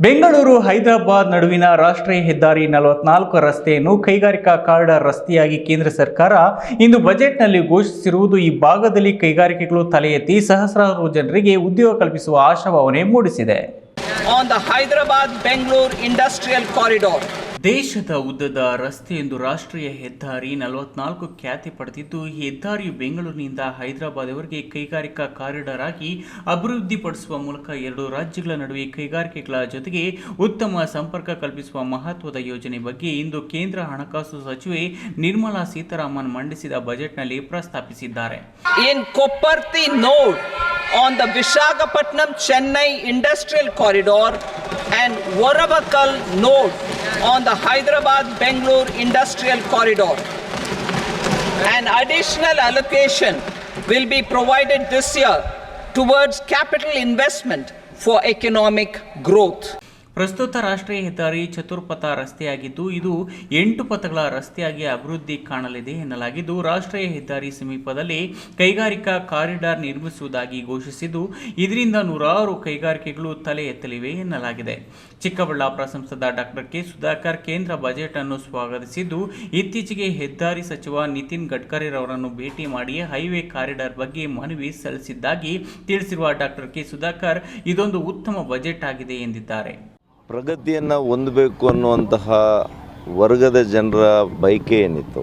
ಬೆಂಗಳೂರು, ಹೈದರಾಬಾದ್ ನಡುವಿನ ರಾಷ್ಟ್ರೀಯ ಹೆದ್ದಾರಿ ನಲವತ್ನಾಲ್ಕು ರಸ್ತೆಯನ್ನು ಕೈಗಾರಿಕಾ ಕಾರಿಡಾರ್ ರಸ್ತೆಯಾಗಿ ಕೇಂದ್ರ ಸರ್ಕಾರ ಇಂದು ಬಜೆಟ್ನಲ್ಲಿ ಘೋಷಿಸಿರುವುದು ಈ ಭಾಗದಲ್ಲಿ ಕೈಗಾರಿಕೆಗಳು ತಲೆ ಎತ್ತಿ ಸಹಸ್ರಾರು ಜನರಿಗೆ ಉದ್ಯೋಗ ಕಲ್ಪಿಸುವ ಆಶಾಭಾವನೆ ಮೂಡಿಸಿದೆ on the Hyderabad Bengaluru industrial Corridor. ದೇಶದ ಉದ್ದದ ರಸ್ತೆ ಎಂದು ರಾಷ್ಟ್ರೀಯ ಹೆದ್ದಾರಿ ನಲವತ್ನಾಲ್ಕು ಖ್ಯಾತಿ ಪಡೆದಿದ್ದು, ಈ ಹೆದ್ದಾರಿಯು ಬೆಂಗಳೂರಿನಿಂದ ಹೈದರಾಬಾದ್ವರೆಗೆ ಕೈಗಾರಿಕಾ ಕಾರಿಡಾರ್ ಆಗಿ ಅಭಿವೃದ್ಧಿಪಡಿಸುವ ಮೂಲಕ ಎರಡು ರಾಜ್ಯಗಳ ನಡುವೆ ಕೈಗಾರಿಕೆಗಳ ಜೊತೆಗೆ ಉತ್ತಮ ಸಂಪರ್ಕ ಕಲ್ಪಿಸುವ ಮಹತ್ವದ ಯೋಜನೆ ಬಗ್ಗೆ ಇಂದು ಕೇಂದ್ರ ಹಣಕಾಸು ಸಚಿವೆ ನಿರ್ಮಲಾ ಸೀತಾರಾಮನ್ ಮಂಡಿಸಿದ ಬಜೆಟ್ನಲ್ಲಿ ಪ್ರಸ್ತಾಪಿಸಿದ್ದಾರೆ. On the Visakhapatnam Chennai Industrial Corridor and Varavakal node on the Hyderabad-Bengaluru Industrial Corridor. An additional allocation will be provided this year towards capital investment for economic growth. ಪ್ರಸ್ತುತ ರಾಷ್ಟ್ರೀಯ ಹೆದ್ದಾರಿ ಚತುರ್ಪಥ ರಸ್ತೆಯಾಗಿದ್ದು, ಇದು ಎಂಟು ಪಥಗಳ ರಸ್ತೆಯಾಗಿ ಅಭಿವೃದ್ಧಿ ಕಾಣಲಿದೆ ಎನ್ನಲಾಗಿದ್ದು, ರಾಷ್ಟ್ರೀಯ ಹೆದ್ದಾರಿ ಸಮೀಪದಲ್ಲಿ ಕೈಗಾರಿಕಾ ಕಾರಿಡಾರ್ ನಿರ್ಮಿಸುವುದಾಗಿ ಘೋಷಿಸಿದ್ದು, ಇದರಿಂದ ನೂರಾರು ಕೈಗಾರಿಕೆಗಳು ತಲೆ ಎತ್ತಲಿವೆ ಎನ್ನಲಾಗಿದೆ. ಚಿಕ್ಕಬಳ್ಳಾಪುರ ಸಂಸದ ಡಾಕ್ಟರ್ ಕೆ ಸುಧಾಕರ್ ಕೇಂದ್ರ ಬಜೆಟ್ ಅನ್ನು ಸ್ವಾಗತಿಸಿದ್ದು, ಇತ್ತೀಚೆಗೆ ಹೆದ್ದಾರಿ ಸಚಿವ ನಿತಿನ್ ಗಡ್ಕರಿರವರನ್ನು ಭೇಟಿ ಮಾಡಿ ಹೈವೇ ಕಾರಿಡಾರ್ ಬಗ್ಗೆ ಮನವಿ ಸಲ್ಲಿಸಿದ್ದಾಗಿ ತಿಳಿಸಿರುವ ಡಾಕ್ಟರ್ ಕೆ ಸುಧಾಕರ್, ಇದೊಂದು ಉತ್ತಮ ಬಜೆಟ್ ಆಗಿದೆ ಎಂದಿದ್ದಾರೆ. ಪ್ರಗತಿಯನ್ನು ಹೊಂದಬೇಕು ಅನ್ನುವಂತಹ ವರ್ಗದ ಜನರ ಬಯಕೆ ಏನಿತ್ತು?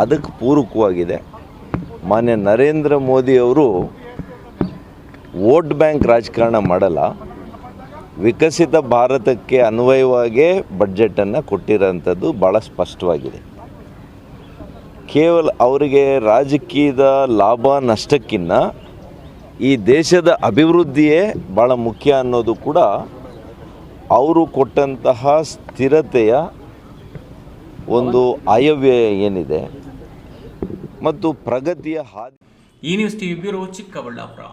ಅದಕ್ಕೆ ಪೂರಕವಾಗಿದೆ. ಮಾನ್ಯ ನರೇಂದ್ರ ಮೋದಿಯವರು ವೋಟ್ ಬ್ಯಾಂಕ್ ರಾಜಕಾರಣ ಮಾಡಲ್ಲ. ವಿಕಸಿತ ಭಾರತಕ್ಕೆ ಅನ್ವಯವಾಗೇ ಬಡ್ಜೆಟನ್ನು ಕೊಟ್ಟಿರೋಂಥದ್ದು ಭಾಳ ಸ್ಪಷ್ಟವಾಗಿದೆ. ಕೇವಲ ಅವರಿಗೆ ರಾಜಕೀಯದ ಲಾಭ ನಷ್ಟಕ್ಕಿಂತ ಈ ದೇಶದ ಅಭಿವೃದ್ಧಿಯೇ ಭಾಳ ಮುಖ್ಯ ಅನ್ನೋದು ಕೂಡ ಅವರು ಕೊಟ್ಟಂತಹ ಸ್ಥಿರತೆಯ ಒಂದು ಆಯವ್ಯಯ ಏನಿದೆ ಮತ್ತು ಪ್ರಗತಿಯ ಹಾದಿ ಈ ನ್ಯೂಸ್ ಟಿವಿ ಬ್ಯೂರೋ ಚಿಕ್ಕಬಳ್ಳಾಪುರ.